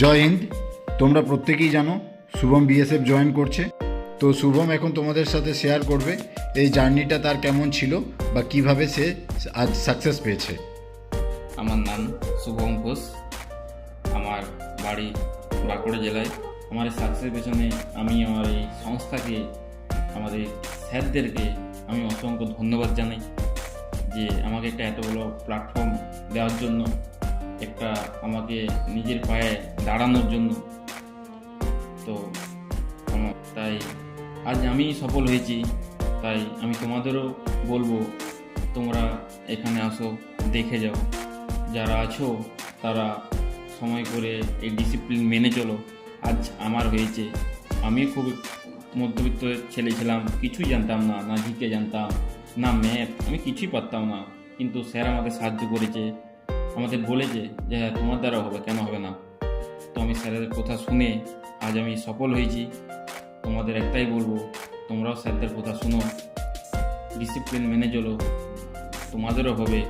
জয় হিন্দ তোমরা প্রত্যেকেই জানো, শুভম বিএসএফ জয়েন করছে। তো শুভম এখন তোমাদের সাথে শেয়ার করবে এই জার্নিটা তার কেমন ছিল বা কীভাবে সে আজ সাকসেস পেয়েছে। আমার নাম শুভম ঘোষ। আমার বাড়ি বাঁকুড়া জেলায়। আমার এই সাকসেস পেছনে আমি আমার এই সংস্থাকে, আমাদের স্যারদেরকে আমি অসংখ্য ধন্যবাদ জানাই যে আমাকে একটা এত বড় প্ল্যাটফর্ম দেওয়ার জন্য। একটা আমাকে নিজের পায়ে দাঁড়ানোর জন্য। তো তাই আজ আমি সফল হয়েছি। তাই আমি তোমাদেরও বলব, তোমরা এখানে আসো, দেখে যাও। যারা আছো, তারা সময় করে এই ডিসিপ্লিন মেনে চলো। আজ আমার হয়েছে। আমি খুব মধ্যবিত্ত ছেলে ছিলাম, কিছুই জানতাম না না জিকে জানতাম, না ম্যাথ আমি কিছুই পারতাম না। কিন্তু স্যার আমাকে সাহায্য করেছে। আমাদের বলেছে যে হ্যাঁ তোমার দ্বারা হবে, কেন হবে না? তো আমি স্যারের কথা শুনে আজ আমি সফল হয়েছি। তোমাদের একটাই বলব, তোমরাও স্যারদের কথা শুনো ডিসিপ্লিন মেনে চলো। তোমাদেরও হবে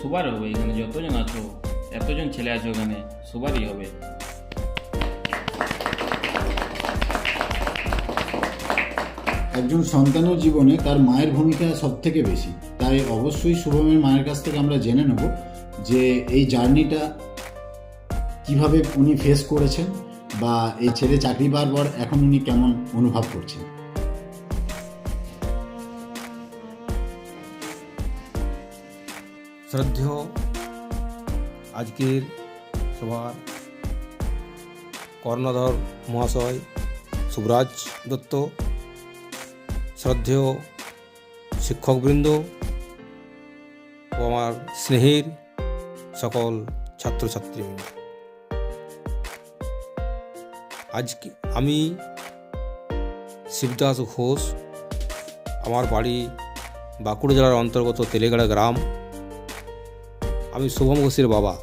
সবার হবে। এখানে যতজন আছো, এতজন ছেলে আছো এখানে, সবারই হবে। একজন সন্তানের জীবনে তার মায়ের ভূমিকা সব থেকে বেশি। তাই অবশ্যই শুভমের মায়ের কাছ থেকে আমরা জেনে নেব যে এই জার্নিটা কীভাবে উনি ফেস করেছেন বা এই ছেলে চাকরি পাওয়ার পর এখন উনি কেমন অনুভব করছেন? শ্রদ্ধেয় আজকের সভার কর্ণধর মহাশয় সুবরাজ দত্ত, শ্রদ্ধেয় শিক্ষকবৃন্দ ও আমার স্নেহের সকল ছাত্রছাত্রীবৃন্দ আজকে আমি শিবদাস ঘোষ, আমার বাড়ি বাঁকুড়া জেলার অন্তর্গত তেলেগাড়া গ্রাম। আমি শুভম ঘোষের বাবা।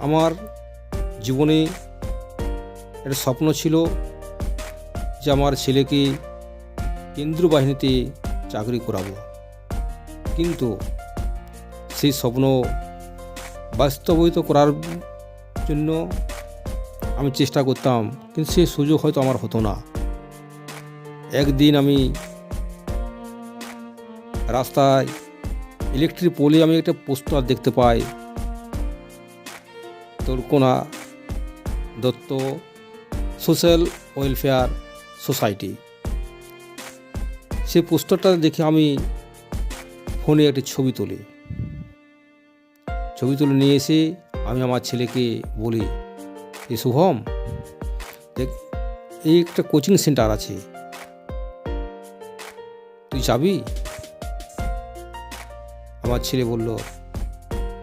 আমার জীবনে একটা স্বপ্ন ছিল যে আমার ছেলেকে কেন্দ্রীয় বাহিনীতে চাকরি করাবো। কিন্তু সেই স্বপ্ন বাস্তবায়িত করার জন্য আমি চেষ্টা করতাম, কিন্তু সেই সুযোগ হয়তো আমার হতো না। একদিন আমি রাস্তায় ইলেকট্রিক পোলে আমি একটা পোস্টার দেখতে পাই। Torkona Dutta social welfare society. সেই পোস্টারটা দেখে আমি ফোনে একটি ছবি তুলি। ছবি তুলে নিয়ে এসে আমি আমার ছেলেকে বলি যে শুভম, দেখ, এই একটা কোচিং সেন্টার আছে। তুই যাবি? আমার ছেলে বলল,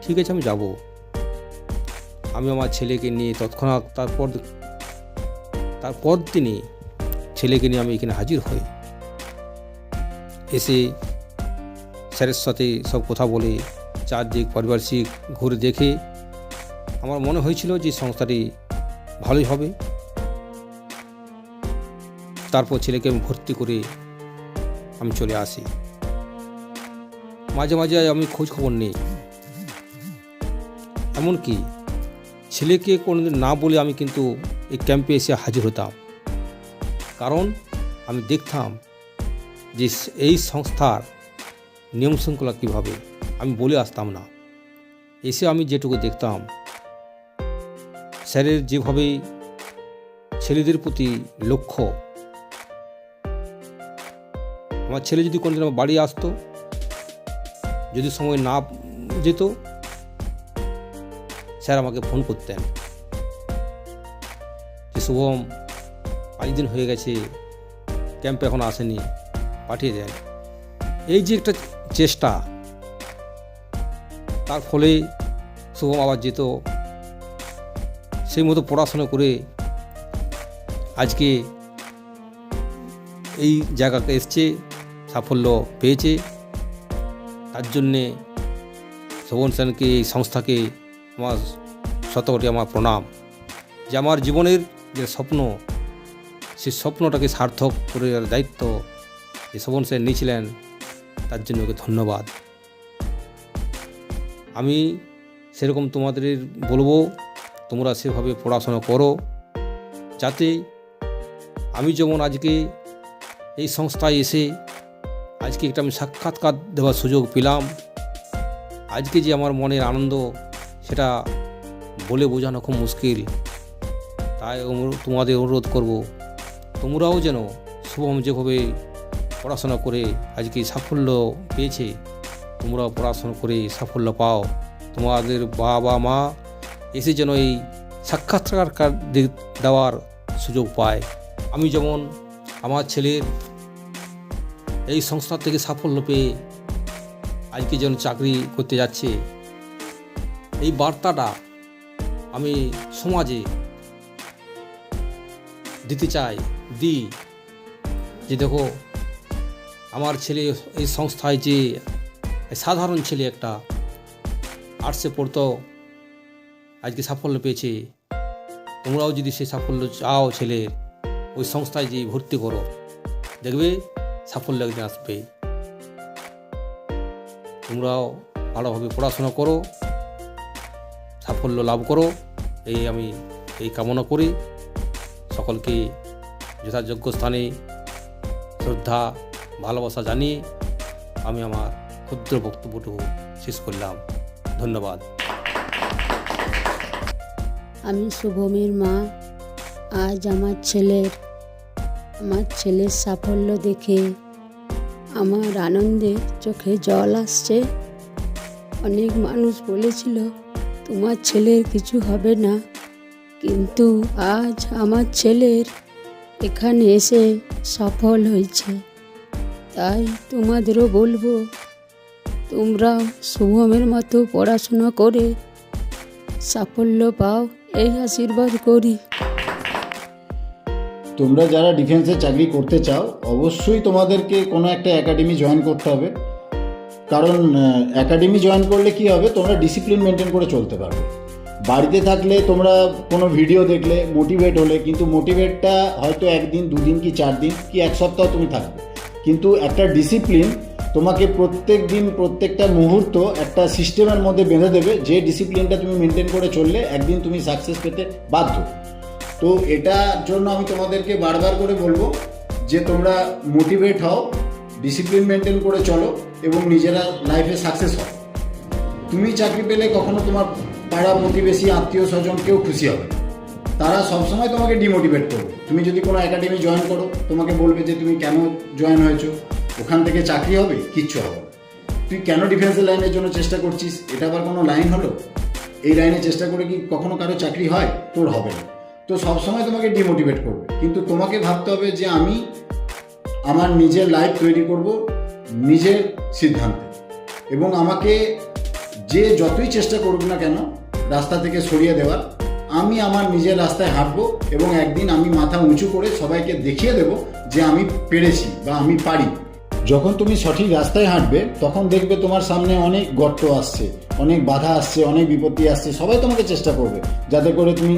ঠিক আছে, আমি যাব। আমি আমার ছেলেকে নিয়ে তৎক্ষণাৎ তারপর তারপর দিনই ছেলেকে নিয়ে আমি এখানে হাজির হই। এসে স্যারের সাথে সব কথা বলে চারদিক পারিপার্শ্বিক ঘুরে দেখে আমার মনে হয়েছিল যে সংস্থাটি ভালোই হবে। তারপর ছেলেকে আমি ভর্তি করে আমি চলে আসি। মাঝে মাঝে আমি খোঁজ খবর নিই। এমনকি ছেলেকে কোনোদিন না বলে আমি কিন্তু এই ক্যাম্পে এসে হাজির হতাম। কারণ আমি দেখতাম যে এই সংস্থার নিয়ম শৃঙ্খলা কীভাবে। আমি বলে আসতাম না। এসে আমি যেটুকু দেখতাম, স্যারের যেভাবে ছেলেদের প্রতি লক্ষ্য। আমার ছেলে যদি কোনোদিন আমার বাড়ি আসতো, যদি সময় না যেত, স্যার আমাকে ফোন করতেন। যে, শুভম, পাঁচ দিন হয়ে গেছে, ক্যাম্পে এখন আসেনি, পাঠিয়ে দেন। এই যে একটা চেষ্টা তার ফলে শুভম আবার যেত। সেই মতো পড়াশোনা করে আজকে এই জায়গাতে এসছে, সাফল্য পেয়েছে। তার জন্যে শোভন সেনকে, এই সংস্থাকে আমার শতকটি আমার প্রণাম। যে আমার জীবনের যে স্বপ্ন, সেই স্বপ্নটাকে সার্থক করে দায়িত্ব যে শোভন সেন নিয়েছিলেন, তার জন্য ওকে ধন্যবাদ। আমি সেরকম তোমাদের বলব, তোমরা সেভাবে পড়াশোনা করো। যাতে আমি যেমন আজকে এই সংস্থায় এসে আজকে একটা আমি সাক্ষাৎকার দেওয়ার সুযোগ পেলাম, আজকে যে আমার মনের আনন্দ সেটা বলে বোঝানো খুব মুশকিল। তাই তোমাদের অনুরোধ করব, তোমরাও যেন শুভম যেভাবে পড়াশোনা করে আজকে সাফল্য পেয়েছে তোমরাও পড়াশোনা করে সাফল্য পাও। তোমাদের বাবা মা এসে যেন এই সাক্ষাৎকার দেওয়ার সুযোগ পায়। আমি যেমন আমার ছেলের এই সংস্থা থেকে সাফল্য পেয়ে আজকে যেন চাকরি করতে যাচ্ছে। এই বার্তাটা আমি সমাজে দিতে চাই, দিই। যে দেখো, আমার ছেলে এই সংস্থায় যে সাধারণ ছেলে একটা আর্টসে পড়তো, আজকে সাফল্য পেয়েছে। তোমরাও যদি সেই সাফল্য চাও ছেলের ওই সংস্থায় যে ভর্তি করো। দেখবে সাফল্য একদিন আসবে। তোমরাও ভালোভাবে পড়াশোনা করো, সাফল্য লাভ করো, এই আমি এই কামনা করি। সকলকে যথাযোগ্য স্থানে শ্রদ্ধা, ভালোবাসা জানিয়ে আমি আমার ক্ষুদ্র বক্তব্যটুকু শেষ করলাম। ধন্যবাদ। আমি শুভমের মা। আজ আমার ছেলের আমার ছেলের সাফল্য দেখে আমার আনন্দে চোখে জল আসছে। অনেক মানুষ বলেছিল, তোমার ছেলের কিছু হবে না। কিন্তু আজ আমার ছেলের এখানে এসে সফল হয়েছে। তাই তোমাদেরও বলব তোমরা শুভমের মতো পড়াশোনা করে সাফল্য পাও, এই আশীর্বাদ করি। তোমরা যারা ডিফেন্সে চাকরি করতে চাও, অবশ্যই তোমাদেরকে কোনো একটা একাডেমি জয়েন করতে হবে। কারণ একাডেমি জয়েন করলে কি হবে, তোমরা ডিসিপ্লিন মেনটেন করে চলতে পারবে। বাড়িতে থাকলে তোমরা কোনো ভিডিও দেখলে মোটিভেট হলে, কিন্তু মোটিভেটটা হয়তো একদিন, দুদিন কি চার দিন কি, এক সপ্তাহ তুমি থাকবে। কিন্তু একটা ডিসিপ্লিন তোমাকে প্রত্যেক দিন, প্রত্যেকটা মুহূর্ত একটা সিস্টেমের মধ্যে বেঁধে দেবে, যে ডিসিপ্লিনটা তুমি মেনটেন করে চললে একদিন তুমি সাকসেস পেতে বাধ্য। তো এটার জন্য আমি তোমাদেরকে বারবার করে বলব যে তোমরা মোটিভেট হও ডিসিপ্লিন মেনটেন করে চলো এবং নিজেরা লাইফে সাকসেস হও। তুমি চাকরি পেলে কখনো তোমার পাড়া প্রতিবেশী, আত্মীয় স্বজন কেউ খুশি হবে তারা সবসময় তোমাকে ডিমোটিভেট করবে। তুমি যদি কোনো একাডেমি জয়েন করো, তোমাকে বলবে যে তুমি কেন জয়েন হয়েছো? ওখান থেকে চাকরি হবে? কিচ্ছু হবে। তুই কেন ডিফেন্সের লাইনের জন্য চেষ্টা করছিস? এটা আবার কোনো লাইন হলো? এই লাইনে চেষ্টা করে কি কখনো কারও চাকরি হয়? তোর হবে না। তো সবসময় তোমাকে ডিমোটিভেট করবে। কিন্তু তোমাকে ভাবতে হবে যে আমি আমার নিজের লাইফ তৈরি করব নিজের সিদ্ধান্তে। এবং আমাকে যে যতই চেষ্টা করুক না কেন, রাস্তা থেকে সরিয়ে দেওয়ার, আমি আমার নিজের রাস্তায় হাঁটবো এবং একদিন আমি মাথা উঁচু করে সবাইকে দেখিয়ে দেব যে আমি পেরেছি বা আমি পারি। যখন তুমি সঠিক রাস্তায় হাঁটবে, তখন দেখবে তোমার সামনে অনেক গর্ত আসছে, অনেক বাধা আসছে, অনেক বিপত্তি আসছে, সবাই তোমাকে চেষ্টা করবে, যাতে করে তুমি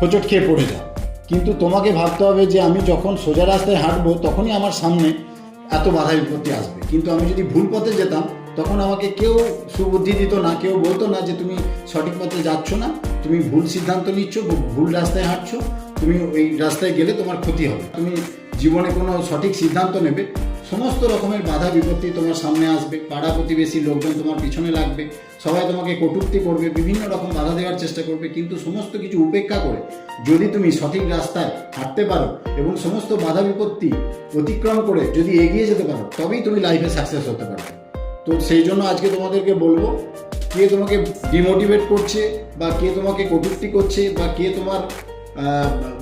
হোঁচট খেয়ে পড়ে যাও। কিন্তু তোমাকে ভাবতে হবে যে আমি যখন সোজা রাস্তায় হাঁটবো, তখনই আমার সামনে এত বাধা বিপত্তি আসবে। কিন্তু আমি যদি ভুল পথে যেতাম, তখন আমাকে কেউ সুবুদ্ধি দিত না, কেউ বলতো না যে তুমি সঠিক পথে যাচ্ছ না, তুমি ভুল সিদ্ধান্ত নিচ্ছ, ভুল রাস্তায় হাঁটছো, তুমি ওই রাস্তায় গেলে তোমার ক্ষতি হবে। তুমি জীবনে কোনো সঠিক সিদ্ধান্ত নেবে সমস্ত রকমের বাধা বিপত্তি তোমার সামনে আসবে, পাড়া প্রতিবেশী লোকজন তোমার পিছনে লাগবে, সবাই তোমাকে কটূক্তি করবে, বিভিন্ন রকম বাধা দেওয়ার চেষ্টা করবে, কিন্তু সমস্ত কিছু উপেক্ষা করে যদি তুমি সঠিক রাস্তায় হাঁটতে পারো এবং সমস্ত বাধা বিপত্তি অতিক্রম করে যদি এগিয়ে যেতে পারো, তবেই তুমি লাইফে সাকসেস হতে পারবে। তো সেই জন্য আজকে তোমাদেরকে বলব, কে তোমাকে ডিমোটিভেট করছে বা কে তোমাকে কটূক্তি করছে বা কে তোমার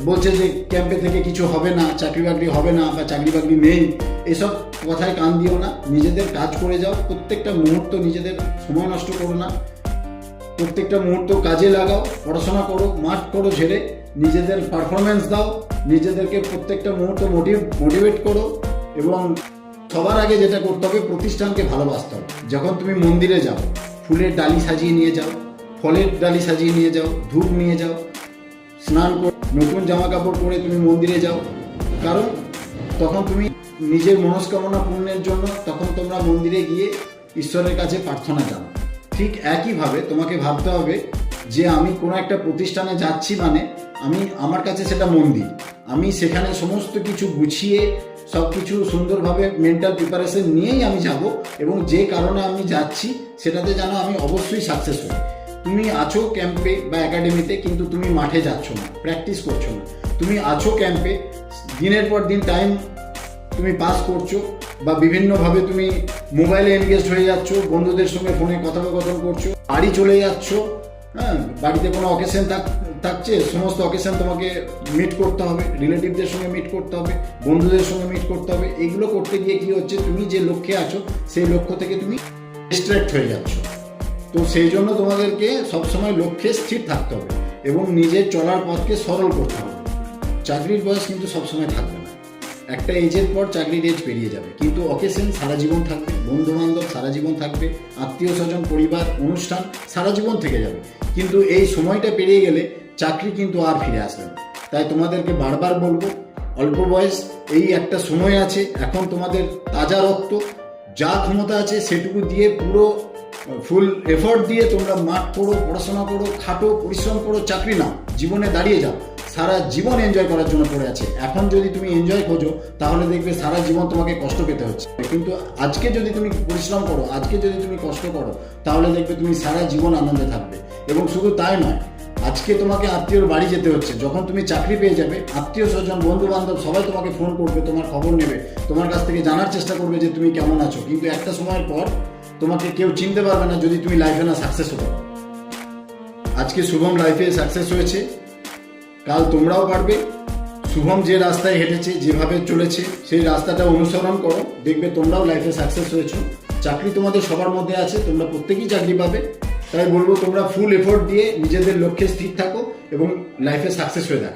বলছে যে ক্যাম্পে থেকে কিছু হবে না, চাকরি বাকরি হবে না, বা চাকরি বাকরি নেই, এসব কথায় কান দিও না, নিজেদের কাজ করে যাও, প্রত্যেকটা মুহূর্ত নিজেদের সময় নষ্ট করো না, প্রত্যেকটা মুহূর্ত কাজে লাগাও, পড়াশোনা করো, মাঠ করো ঝেড়ে, নিজেদের পারফরমেন্স দাও, নিজেদেরকে প্রত্যেকটা মুহূর্ত মোটিভ মোটিভেট করো, এবং সবার আগে যেটা করতে হবে, প্রতিষ্ঠানকে ভালোবাসতে হবে। যখন তুমি মন্দিরে যাও, ফুলের ডালি সাজিয়ে নিয়ে যাও, ফলের ডালি সাজিয়ে নিয়ে যাও, ধূপ নিয়ে যাও স্নান করে, নতুন জামা কাপড় পরে তুমি মন্দিরে যাও। কারণ তখন তুমি নিজের মনস্কামনা পূর্ণের জন্য তখন তোমরা মন্দিরে গিয়ে ঈশ্বরের কাছে প্রার্থনা জানো। ঠিক একইভাবে তোমাকে ভাবতে হবে যে আমি কোনো একটা প্রতিষ্ঠানে যাচ্ছি মানে আমি আমার কাছে সেটা মন্দির। আমি সেখানে সমস্ত কিছু গুছিয়ে সব কিছু সুন্দরভাবে মেন্টাল প্রিপারেশন নিয়েই আমি যাব এবং যে কারণে আমি যাচ্ছি সেটাতে যেন আমি অবশ্যই সাকসেস হই তুমি আছো ক্যাম্পে বা একাডেমিতে কিন্তু তুমি মাঠে যাচ্ছ না প্র্যাকটিস করছ না। তুমি আছো ক্যাম্পে দিনের পর দিন টাইম তুমি পাস করছ বা বিভিন্নভাবে তুমি মোবাইলে এনগেজ হয়ে যাচ্ছ, বন্ধুদের সঙ্গে ফোনে কথোপকথন করছ, বাড়ি চলে যাচ্ছ হ্যাঁ বাড়িতে কোনো অকেশন থাক, থাকছে, সমস্ত অকেশন তোমাকে মিট করতে হবে রিলেটিভদের সঙ্গে মিট করতে হবে, বন্ধুদের সঙ্গে মিট করতে হবে। এগুলো করতে গিয়ে কী হচ্ছে, তুমি যে লক্ষ্যে আছো, সেই লক্ষ্য থেকে তুমি ডিস্ট্র্যাক্ট হয়ে যাচ্ছ। তো সেই জন্য তোমাদেরকে সবসময় লক্ষ্যে স্থির থাকতে হবে এবং নিজের চলার পথকে সরল করতে হবে। চাকরির বয়স কিন্তু সবসময় থাকবে না। একটা এজের পর চাকরির এজ পেরিয়ে যাবে। কিন্তু অকেশন সারা জীবন থাকবে। বন্ধু বান্ধব সারা জীবন থাকবে। আত্মীয় স্বজন পরিবার, অনুষ্ঠান সারা জীবন থেকে যাবে। কিন্তু এই সময়টা পেরিয়ে গেলে চাকরি কিন্তু আর ফিরে আসবে না। তাই তোমাদেরকে বারবার বলব, অল্প বয়স, এই একটা সময় আছে। এখন তোমাদের তাজা রক্ত, যা ক্ষমতা আছে সেটুকু দিয়ে পুরো ফুল এফোর্ট দিয়ে তোমরা মাঠ করো পড়াশোনা করো, খাটো, পরিশ্রম করো, চাকরি নাও, জীবনে দাঁড়িয়ে যাও। সারা জীবন এনজয় করার জন্য পড়ে আছে। এখন যদি তুমি এনজয় খোঁজো, তাহলে দেখবে সারা জীবন তোমাকে কষ্ট পেতে হচ্ছে। কিন্তু আজকে যদি তুমি পরিশ্রম করো, আজকে যদি তুমি কষ্ট করো, তাহলে দেখবে তুমি সারা জীবন আনন্দে থাকবে। এবং শুধু তাই নয়, আজকে তোমাকে আত্মীয়র বাড়ি যেতে হচ্ছে। যখন তুমি চাকরি পেয়ে যাবে, আত্মীয় স্বজন বন্ধু বান্ধব সবাই তোমাকে ফোন করবে, তোমার খবর নেবে, তোমার কাছ থেকে জানার চেষ্টা করবে যে তুমি কেমন আছো। কিন্তু একটা সময়ের পর তোমাকে কেউ চিনতে পারবে না যদি তুমি লাইফে না সাকসেস হতে আজকে শুভম লাইফে সাকসেস হয়েছে। কাল তোমরাও পারবে। শুভম যে রাস্তায় হেঁটেছে, যেভাবে চলেছে, সেই রাস্তাটা অনুসরণ করো। দেখবে তোমরাও লাইফে সাকসেস হয়েছো। চাকরি তোমাদের সবার মধ্যে আছে, তোমরা প্রত্যেকেই চাকরি পাবে। তাই বলব তোমরা ফুল এফোর্ট দিয়ে নিজেদের লক্ষ্যে স্থির থাকো এবং লাইফে সাকসেস হয়ে দেখো